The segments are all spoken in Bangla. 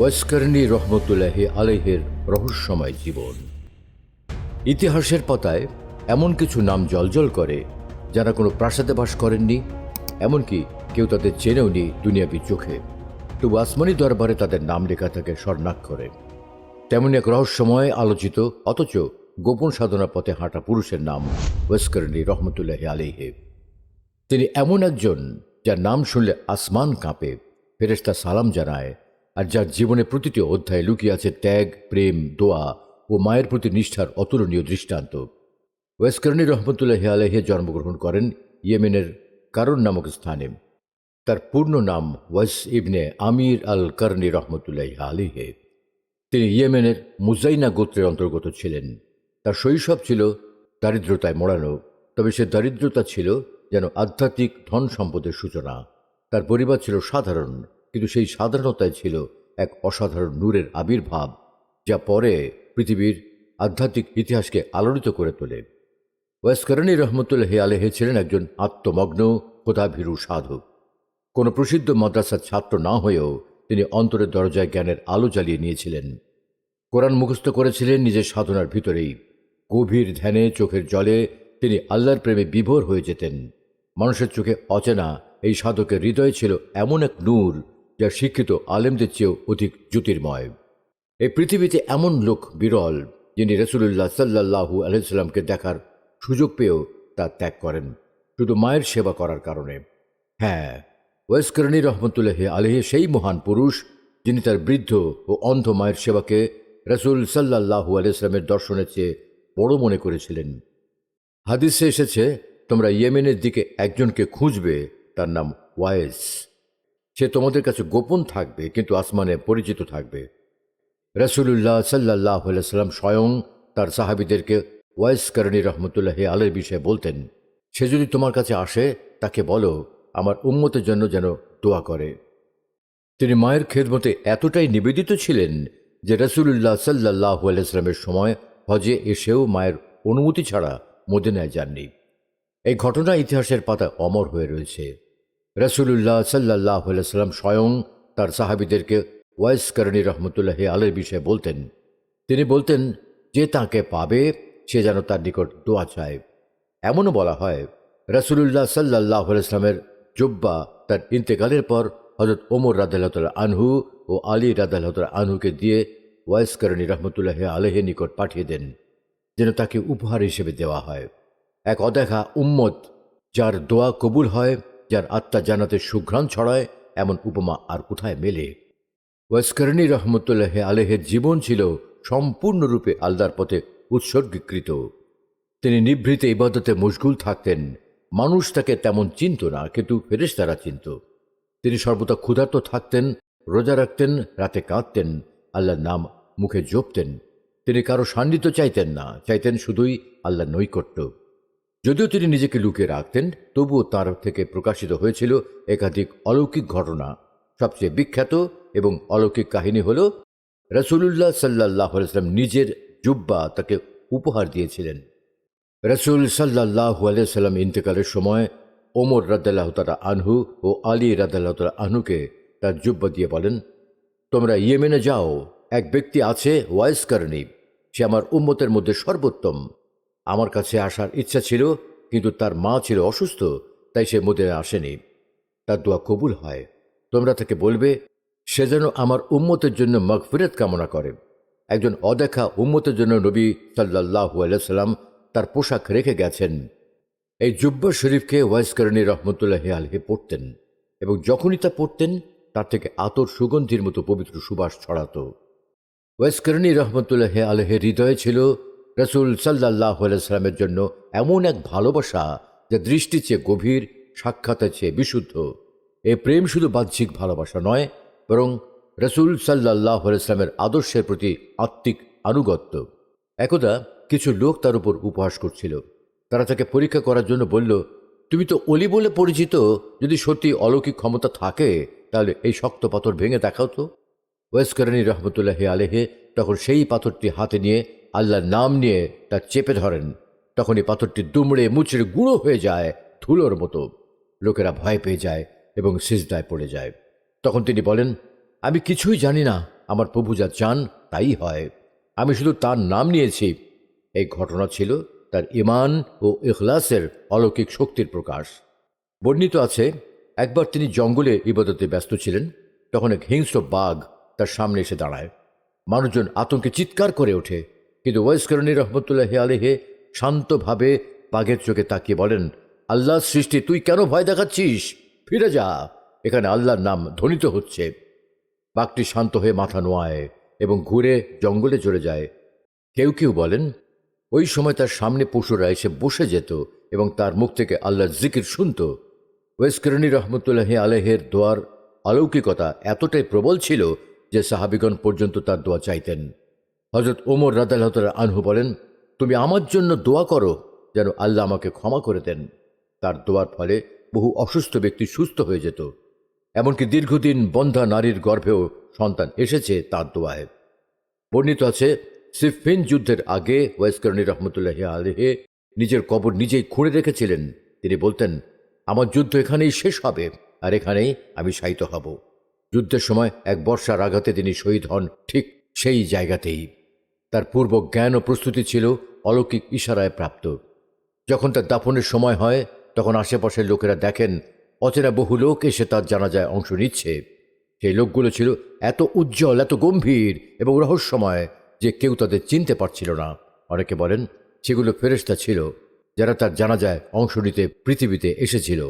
ওয়েস্কারনি রহমতুল্লাহি আলহের রহস্যময় জীবন। ইতিহাসের পাতায় এমন কিছু নাম জলজল করে, যারা কোনো প্রাসাদে বাস করেননি, এমনকি কেউ তাদের চেনেও নি দুনিয়াবি চোখে। তবু আসমানি দরবারে তাদের নাম লেখা থাকে স্বর্ণাক্ষরে তেমন এক রহস্যময় আলোচিত, অথচ গোপন সাধনা পথে হাঁটা পুরুষের নাম ওয়েস্কারনি রহমতুল্লাহি আলিহে তিনি এমন একজন, যার নাম শুনলে আসমান কাঁপে, ফেরেশতা সালাম জানায় আর যার জীবনে প্রতিটি অধ্যায়ে লুকিয়ে আছে ত্যাগ, প্রেম, দোয়া ও মায়ের প্রতি নিষ্ঠার অতুলনীয় দৃষ্টান্ত। ওয়েস্কারনি রহমতুল্লাহ আলহে জন্মগ্রহণ করেন ইয়েমেনের কারণ নামক স্থানে। তার পূর্ণ নাম ওয়াস ইবনে আমির আল কারনি রহমতুল্লাহ আলিহে তিনি ইয়েমেনের মুজাইনা গোত্রের অন্তর্গত ছিলেন। তার শৈশব ছিল দারিদ্রতায় মোড়ানো, তবে সে দারিদ্রতা ছিল যেন আধ্যাত্মিক ধন সম্পদের সূচনা। তার পরিবার ছিল সাধারণ। কিন্তু সেই সাধারণতায় ছিল এক অসাধারণ নূরের আবির্ভাব, যা পরে পৃথিবীর আধ্যাত্মিক ইতিহাসকে আলোড়িত করে তোলে। ওয়েস্করণী রহমতুল্লাহ আলেহে ছিলেন একজন আত্মমগ্ন খোদাভীরু সাধক কোনো প্রসিদ্ধ মাদ্রাসার ছাত্র না হয়েও তিনি অন্তরের দরজায় জ্ঞানের আলো জ্বালিয়ে নিয়েছিলেন। কোরআন মুখস্থ করেছিলেন নিজের সাধনার ভিতরেই। গভীর ধ্যানে চোখের জলে তিনি আল্লাহর প্রেমে বিভোর হয়ে যেতেন। মানুষের চোখে অচেনা এই সাধকের হৃদয়ে ছিল এমন এক নূর যা শিক্ষিত আলেমদের চেয়েও অধিক জ্যোতির্ময়। এই পৃথিবীতে এমন লোক বিরল, যিনি রসুল্লাহ সাল্লাহু আলহিসাল্লামকে দেখার সুযোগ পেয়েও তা ত্যাগ করেন, শুধু মায়ের সেবা করার কারণে। হ্যাঁ ওয়েস্করণী রহমতুল্লাহ আলহে সেই মহান পুরুষ, যিনি তার বৃদ্ধ ও অন্ধ মায়ের সেবাকে রসুল সাল্লাহু আলাইসলামের দর্শনের চেয়ে বড় মনে করেছিলেন। হাদিসে এসেছে, তোমরা ইয়েমেনের দিকে একজনকে খুঁজবে, তার নাম ওয়েস সে তোমাদের কাছে গোপন থাকবে, কিন্তু আসমানে পরিচিত থাকবে। রসুল্লাহ সাল্লাহ সাল্লাম স্বয়ং তার সাহাবিদেরকে ওয়াইস করণী রহমতুল্লাহ আলের বিষয়ে বলতেন, সে যদি তোমার কাছে আসে, তাকে বলো, আমার উন্মতের জন্য যেন দোয়া করে। তিনি মায়ের খেদমতে এতটাই নিবেদিত ছিলেন যে রসুল্লাহ সাল্লাহ আলাইস্লামের সময় হজে এসেও মায়ের অনুমতি ছাড়া মদিনায় যাননি। এই ঘটনা ইতিহাসের পাতা অমর হয়ে রয়েছে। রসুল্লাহ সাল্লাহ সাল্লাম স্বয়ং তার সাহাবিদেরকে ওয়াইস করণী রহমতুল্লাহ আলের বিষয়ে বলতেন। তিনি বলতেন, যে তাকে পাবে, সে যেন তার নিকট দোয়া চায়। এমনও বলা হয় রসুল্লাহ সাল্লাহ ইসলামের জুব্বা তার ইন্তেকালের পর হজরত ওমর রাদাল্লাহ আনহু ও আলী রাদাল্লাহ আনহুকে দিয়ে ওয়াইস করণী রহমতুল্লাহ আলহের নিকট পাঠিয়ে দেন, যেন তাকে উপহার হিসেবে দেওয়া হয়। এক অদেখা উম্মত যার দোয়া কবুল হয় যার আত্মা জানাতে সুঘ্রাণ ছড়ায়, এমন উপমা আর কোথায় মেলে? ওয়াস্করণী রহমতুল্লাহ আলেহের জীবন ছিল সম্পূর্ণরূপে আল্লাহর পথে উৎসর্গীকৃত। তিনি নিভৃতে ইবাদতে মশগুল থাকতেন, মানুষ তাকে তেমন চিনত না, কিন্তু ফেরেশতারা চিনত। তিনি সর্বদা ক্ষুধার্ত থাকতেন, রোজা রাখতেন, রাতে কাঁদতেন, আল্লাহর নাম মুখে জপতেন। তিনি কারও সান্নিধ্য চাইতেন না, চাইতেন শুধুই আল্লাহ নৈকট্য। যদিও তিনি নিজেকে লুকিয়ে রাখতেন, তবুও তার থেকে প্রকাশিত হয়েছিল একাধিক অলৌকিক ঘটনা। সবচেয়ে বিখ্যাত এবং অলৌকিক কাহিনী হল রসুল্লাহ সাল্লাহ আলাইসলাম নিজের জুব্বা তাকে উপহার দিয়েছিলেন। রসুল সাল্লাহ আলিয়াল্লাম ইন্তেকালের সময় ওমর রাদ্দাল্লাহ তালা আনহু ও আলী রাদ্দাল্লাহ তালা আনহুকে তার জুব্বা দিয়ে বলেন, তোমরা ইয়েমেনে যাও, এক ব্যক্তি আছে ওয়াইস কারণী, সে আমার উম্মতের মধ্যে সর্বোত্তম। আমার কাছে আসার ইচ্ছা ছিল, কিন্তু তার মা ছিল অসুস্থ, তাই সে মধ্যে আসেনি। তার দোয়া কবুল হয়। তোমরা তাকে বলবে, সে যেন আমার উম্মতের জন্য মগফিরত কামনা করে। একজন অদেখা উম্মতের জন্য নবী সাল্লাহ আলাইসাল্লাম তার পোশাক রেখে গেছেন। এই জুব্বা শরীফকে ওয়াইসকরণী রহমতুল্লাহ আলহে পড়তেন এবং যখনই তা পড়তেন, তার থেকে আতর সুগন্ধির মতো পবিত্র সুবাস ছড়াত। ওয়াইসকরণী রহমতুল্লাহ আলহের হৃদয়ে ছিল রসুল সাল্লাহ আলাইস্লামের জন্য এমন এক ভালোবাসা যা দৃষ্টি চেয়ে গভীর সাক্ষাতের চেয়ে বিশুদ্ধ। এ প্রেম শুধু বাহ্যিক ভালোবাসা নয়, বরং রসুল সাল্লাহ আলাইস্লামের আদর্শের প্রতি আত্মিক আনুগত্য। একদা কিছু লোক তার উপর উপহাস করছিল। তারা তাকে পরীক্ষা করার জন্য বলল, তুমি তো অলি বলে পরিচিত, যদি সত্যি অলৌকিক ক্ষমতা থাকে, তাহলে এই শক্ত পাথর ভেঙে দেখাও তো। ওয়েস্করণী রহমতুল্লাহ আলেহে তখন সেই পাথরটি হাতে নিয়ে আল্লাহর নাম নিয়ে তা চেপে ধরেন। তখন এই পাথরটি দুমড়ে মুচড়ে গুঁড়ো হয়ে যায় ধুলোর মতো। লোকেরা ভয় পেয়ে যায় এবং সিজদায় পড়ে যায়। তখন তিনি বলেন, আমি কিছুই জানি না, আমার প্রভু যা চান তাই হয়। আমি শুধু তার নাম নিয়েছি। এই ঘটনা ছিল তার ইমান ও ইখলাসের অলৌকিক শক্তির প্রকাশ। বর্ণিত আছে, একবার তিনি জঙ্গলে ইবাদতে ব্যস্ত ছিলেন, তখন এক হিংস্র বাঘ তার সামনে এসে দাঁড়ায়। মানুষজন আতঙ্কে চিৎকার করে ওঠে, কিন্তু ওয়েসকরণী রহমতুল্লাহ আলেহে শান্তভাবে বাঘের চোখে তাকিয়ে বলেন আল্লাহর সৃষ্টি, তুই কেন ভয় দেখাচ্ছিস? ফিরে যা। এখানে আল্লাহর নাম ধ্বনিত হচ্ছে। বাঘটি শান্ত হয়ে মাথা নোয়ায় এবং ঘুরে জঙ্গলে চলে যায়। কেউ কেউ বলেন, ওই সময় তার সামনে পশুরা এসে বসে যেত এবং তার মুখ থেকে আল্লাহর জিকির শুনত। ওয়েসকরণী রহমতুল্লাহ আলেহের দোয়ার অলৌকিকতা এতটাই প্রবল ছিল যে সাহাবিগণ পর্যন্ত তার দোয়া চাইতেন। হজরত ওমর রাদালহতার আনহু বলেন, তুমি আমার জন্য দোয়া করো যেন আল্লাহ আমাকে ক্ষমা করে দেন। তার দোয়ার ফলে বহু অসুস্থ ব্যক্তি সুস্থ হয়ে যেত। এমনকি দীর্ঘদিন বন্ধা নারীর গর্ভেও সন্তান এসেছে তার দোয়ায়। বর্ণিত আছে সিফিন যুদ্ধের আগে ওয়েসকরণী রহমতুল্লাহ আলহে নিজের কবর নিজেই খুঁড়ে রেখেছিলেন। তিনি বলতেন, আমার যুদ্ধ এখানেই শেষ হবে, আর এখানেই আমি শায়িত হব। যুদ্ধের সময় এক বর্ষার আঘাতে তিনি শহীদ হন ঠিক সেই জায়গাতেই। তার পূর্ব জ্ঞান ও প্রস্তুতি ছিল অলৌকিক ইশারায় প্রাপ্ত। যখন তার দাফনের সময় হয়, তখন আশেপাশের লোকেরা দেখেন, অচেনা বহু লোক এসে তার জানাজায় অংশ নিচ্ছে। সেই লোকগুলো ছিল এত উজ্জ্বল, এত গম্ভীর এবং রহস্যময় যে কেউ তাদের চিনতে পারছিল না। অনেকে বলেন, সেগুলো ফেরেস্তা ছিল, যারা তার জানাজায় অংশ নিতে পৃথিবীতে এসেছিল।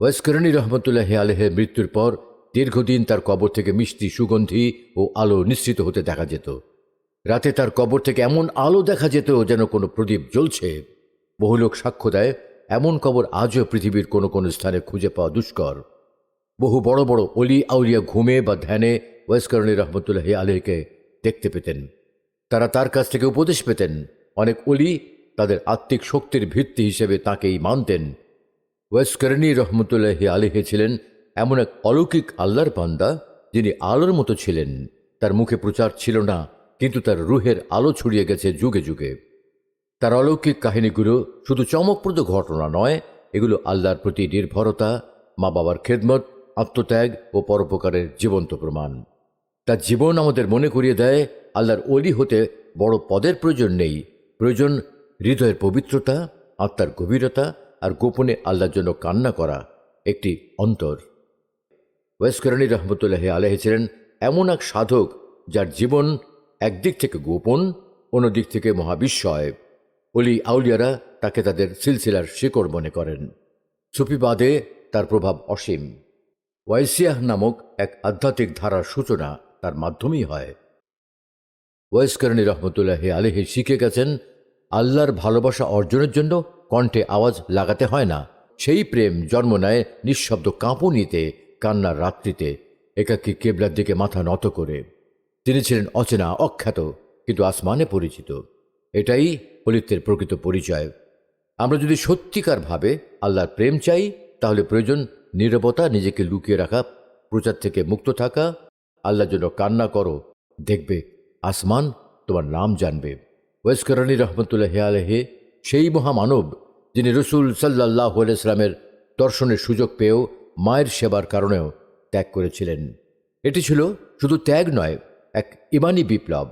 ওয়েসকরণী রহমতুল্লাহ আলহের মৃত্যুর পর দীর্ঘদিন তার কবর থেকে মিষ্টি সুগন্ধি ও আলো নিশ্চিত হতে দেখা যেত। রাতে তার কবর থেকে এমন আলো দেখা যেত যেন কোনো প্রদীপ জ্বলছে। বহু লোক সাক্ষ্য দেয়, এমন কবর আজও পৃথিবীর কোনো কোনো স্থানে খুঁজে পাওয়া দুষ্কর। বহু বড় বড় অলি আউলিয়া ঘুমে বা ধ্যানে ওয়েসকরণী রহমতুল্লাহ আলহীকে দেখতে পেতেন। তারা তার কাছ থেকে উপদেশ পেতেন। অনেক অলি তাদের আত্মিক শক্তির ভিত্তি হিসেবে তাকেই মানতেন। ওয়েসকরণী রহমতুল্লাহ আলিহে ছিলেন এমন এক অলৌকিক আল্লাহর বান্দা যিনি আলোর মতো ছিলেন। তার মুখে প্রচার ছিল না, কিন্তু তার রুহের আলো ছড়িয়ে গেছে যুগে যুগে। তার অলৌকিক কাহিনীগুলো শুধু চমকপ্রদ ঘটনা নয়, এগুলো আল্লাহর প্রতি নির্ভরতা মা বাবার খেদমত, আত্মত্যাগ ও পরোপকারের জীবন্ত প্রমাণ। তার জীবন আমাদের মনে করিয়ে দেয়, আল্লাহর অলি হতে বড় পদের প্রয়োজন নেই। প্রয়োজন হৃদয়ের পবিত্রতা, আত্মার গভীরতা আর গোপনে আল্লাহর জন্য কান্না করা, একটি অন্তর। ওয়েসকরণী রহমতুল্লাহ আলহ ছিলেন এমন এক সাধক যার জীবন একদিক থেকে গোপন, অন্যদিক থেকে মহাবিস্ময়। অলি আউলিয়ারা তাকে তাদের সিলসিলার শিকড় মনে করেন। সুফিবাদে তার প্রভাব অসীম। ওয়াইসিয়াহ নামক এক আধ্যাত্মিক ধারার সূচনা তার মাধ্যমেই হয়। ওয়েসকরণী রহমতুল্লাহ আলহি শিখে গেছেন, আল্লাহর ভালোবাসা অর্জনের জন্য কণ্ঠে আওয়াজ লাগাতে হয় না। সেই প্রেম জন্ম নেয় নিঃশব্দ কাঁপুনিতে কান্নার রাত্রিতে একাকী কেবলার দিকে মাথা নত করে। তিনি ছিলেন অচেনা, অখ্যাত, কিন্তু আসমানে পরিচিত। এটাই হলিত্বের প্রকৃত পরিচয়। আমরা যদি সত্যিকারভাবে আল্লাহর প্রেম চাই, তাহলে প্রয়োজন নীরবতা, নিজেকে লুকিয়ে রাখা, প্রচার থেকে মুক্ত থাকা। আল্লাহর জন্য কান্না করো, দেখবে আসমান তোমার নাম জানবে। ওয়েসকরণী রহমতুল্লাহ আলহে সেই মহামানব যিনি রসুল সাল্লাহ ইসলামের দর্শনের সুযোগ পেয়েও মায়ের সেবার কারণেও ত্যাগ করেছিলেন। এটি ছিল শুধু ত্যাগ নয়, এক ইমানি বিপ্লব,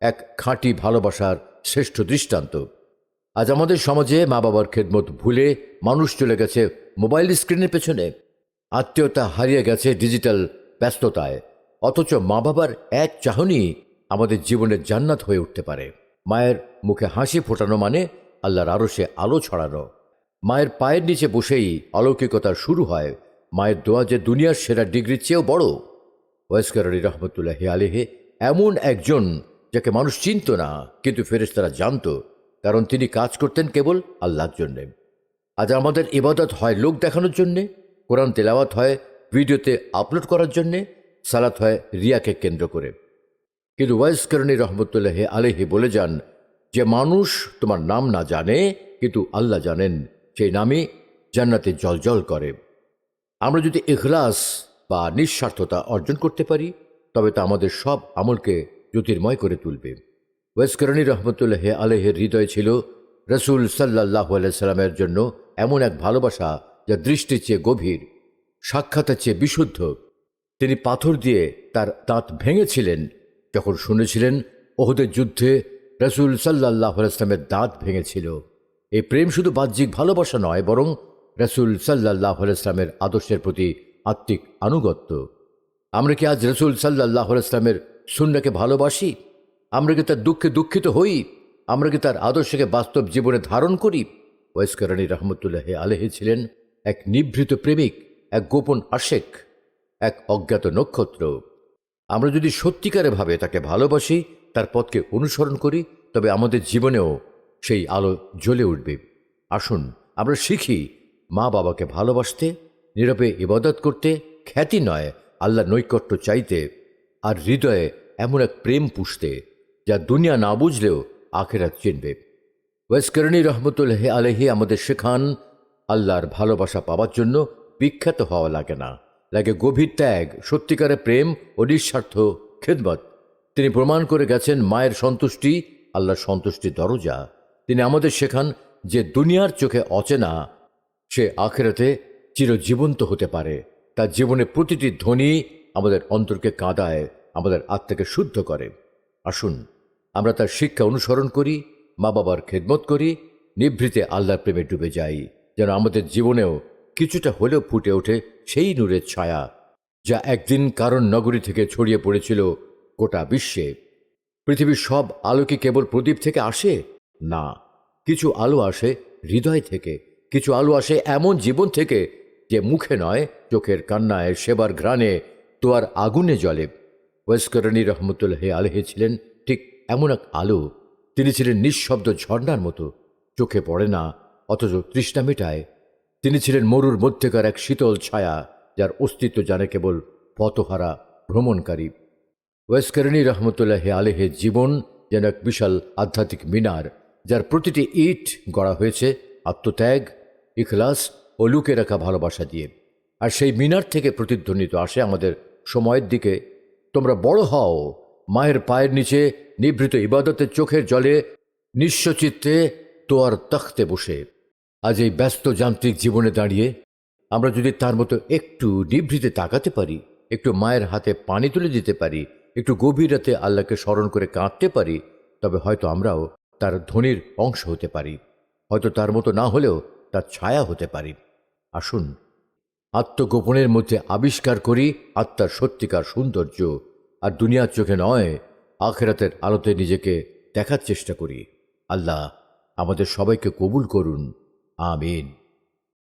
এক খাঁটি ভালোবাসার শ্রেষ্ঠ দৃষ্টান্ত। আজ আমাদের সমাজে মা বাবার খেদমত ভুলে মানুষ চলে গেছে মোবাইল স্ক্রিনের পেছনে। আত্মীয়তা হারিয়ে গেছে ডিজিটাল ব্যস্ততায়, অথচ মা বাবার এক চাহনি আমাদের জীবনের জান্নাত হয়ে উঠতে পারে। মায়ের মুখে হাসি ফোটানো মানে আল্লাহর আরশে আলো ছড়ানো। মায়ের পায়ের নিচে বসেই অলৌকিকতা শুরু হয় মায়ের দোয়া যে দুনিয়ার সেরা ডিগ্রির চেয়েও বড়। ওয়েস্কার আলী রহমতুল্লাহ আলেহে এমন একজন যাকে মানুষ চিনত না, কিন্তু ফেরেশতারা জানত, কারণ তিনি কাজ করতেন কেবল আল্লাহর জন্যে। আজ আমাদের ইবাদত হয় লোক দেখানোর জন্যে, কোরআন তেলাওয়াত হয় ভিডিওতে আপলোড করার জন্যে, সালাত হয় রিয়াকে কেন্দ্র করে। কিন্তু ওয়াইসকরণী রহমতুল্লাহ আলেহি বলে যান, যে মানুষ তোমার নাম না জানে, কিন্তু আল্লাহ জানেন, সেই নামই জান্নাতে জলজল করে। আমরা যদি এখলাস বা নিঃস্বার্থতা অর্জন করতে পারি, তবে তা আমাদের সব আমলকে জ্যোতির্ময় করে তুলবে। ওয়েসকরণী রহমতুল্লাহ আলহের হৃদয় ছিল রসুল সাল্লাহ সাল্লামের জন্য এমন এক ভালোবাসা যা দৃষ্টির চেয়ে গভীর, সাক্ষাতের চেয়ে বিশুদ্ধ। তিনি পাথর দিয়ে তার দাঁত ভেঙেছিলেন। যখন শুনেছিলেন ওহদের যুদ্ধে রসুল সাল্লাহ ইসলামের দাঁত ভেঙেছিল। এই প্রেম শুধু বাহ্যিক ভালোবাসা নয়, বরং রসুল সাল্লাহ ইসলামের আদর্শের প্রতি আত্মিক আনুগত্য। আমরা কি আজ রসুল সাল্লাহ ইসলামের সুন্নাকে ভালোবাসি? আমরা কি তার দুঃখে দুঃখিত হই? আমরা কি তার আদর্শকে বাস্তব জীবনে ধারণ করি? ওয়েস্করানী রহমতুল্লাহ আলেহে ছিলেন এক নিভৃত প্রেমিক, এক গোপন আশেক, এক অজ্ঞাত নক্ষত্র। আমরা যদি সত্যিকারে ভাবে তাকে ভালোবাসি, তার পথকে অনুসরণ করি, তবে আমাদের জীবনেও সেই আলো জ্বলে উঠবে। আসুন, আমরা শিখি মা বাবাকে ভালোবাসতে, নীরবে ইবাদত করতে খ্যাতি নয় আল্লাহ নৈকট্য চাইতে আর হৃদয়ে এমন এক প্রেম পুষতে যা দুনিয়া না বুঝলেও আখেরাত চিনবে। ওয়েস্করণী রহমতুল্লাহ আলহি আমাদের শেখান, আল্লাহর ভালোবাসা পাওয়ার জন্য বিখ্যাত হওয়া লাগে না। লাগে গভীর ত্যাগ, সত্যিকারের প্রেম ও নিঃস্বার্থ খেদমত। তিনি প্রমাণ করে গেছেন মায়ের সন্তুষ্টি, আল্লাহর সন্তুষ্টির দরজা। তিনি আমাদের শেখান যে দুনিয়ার চোখে অচেনা সে আখেরাতে চিরজীবন্ত হতে পারে। তার জীবনে প্রতিটি ধ্বনি আমাদের অন্তরকে কাঁদায়, আমাদের আত্মাকে শুদ্ধ করে। আসুন, আমরা তার শিক্ষা অনুসরণ করি মা বাবার খেদমত করি, নিভৃতে আল্লাহর প্রেমে ডুবে যাই, যেন আমাদের জীবনেও কিছুটা হলেও ফুটে ওঠে সেই নূরের ছায়া, যা একদিন কারণ নগরী থেকে ছড়িয়ে পড়েছিল গোটা বিশ্বে। পৃথিবীর সব আলো কি কেবল প্রদীপ থেকে আসে? না, কিছু আলো আসে হৃদয় থেকে। কিছু আলো আসে এমন জীবন থেকে যে মুখে নয়, চোখের কান্নায় সেবার ঘ্রাণে তোয়ার আগুনে জ্বলে। ওয়েস্করণী রহমতুল্লাহ আলহে ছিলেন ঠিক এমন এক আলো। তিনি ছিলেন নিঃশব্দ ঝর্ণার মতো, চোখে পড়ে না, অথচ তৃষ্ণা মেটায়। তিনি ছিলেন মরুর মধ্যেকার এক শীতল ছায়া, যার অস্তিত্ব জানে কেবল পথহারা, ভ্রমণকারী। ওয়েস্করণী রহমতুল্লাহ আলেহের জীবন যেন এক বিশাল আধ্যাত্মিক মিনার, যার প্রতিটি ইট গড়া হয়েছে আত্মত্যাগ ইখলাস ও লুকে রাখা ভালোবাসা দিয়ে। আর সেই মিনার থেকে প্রতিধ্বনিত আসে আমাদের সময়ের দিকে। তোমরা বড় হও, মায়ের পায়ের নিচে নিভৃত ইবাদতের চোখের জলে নিঃস্বচিত্তে তোয়ার তখতে বসে। আজ এই ব্যস্ত যান্ত্রিক জীবনে দাঁড়িয়ে আমরা যদি তার মতো একটু নিভৃতে তাকাতে পারি, একটু মায়ের হাতে পানি তুলে দিতে পারি, একটু গভীর রাতে আল্লাহকে স্মরণ করে কাঁদতে পারি, তবে হয়তো আমরাও তার ধ্বনির অংশ হতে পারি। হয়তো তার মতো না হলেও তার ছায়া হতে পারি। আসুন, আত্মগোপনের মধ্যে আবিষ্কার করি আত্মার সত্যিকার সৌন্দর্য, আর দুনিয়ার চোখে নয়, আখেরাতের আলোতে নিজেকে দেখার চেষ্টা করি। আল্লাহ আমাদের সবাইকে কবুল করুন। আমিন।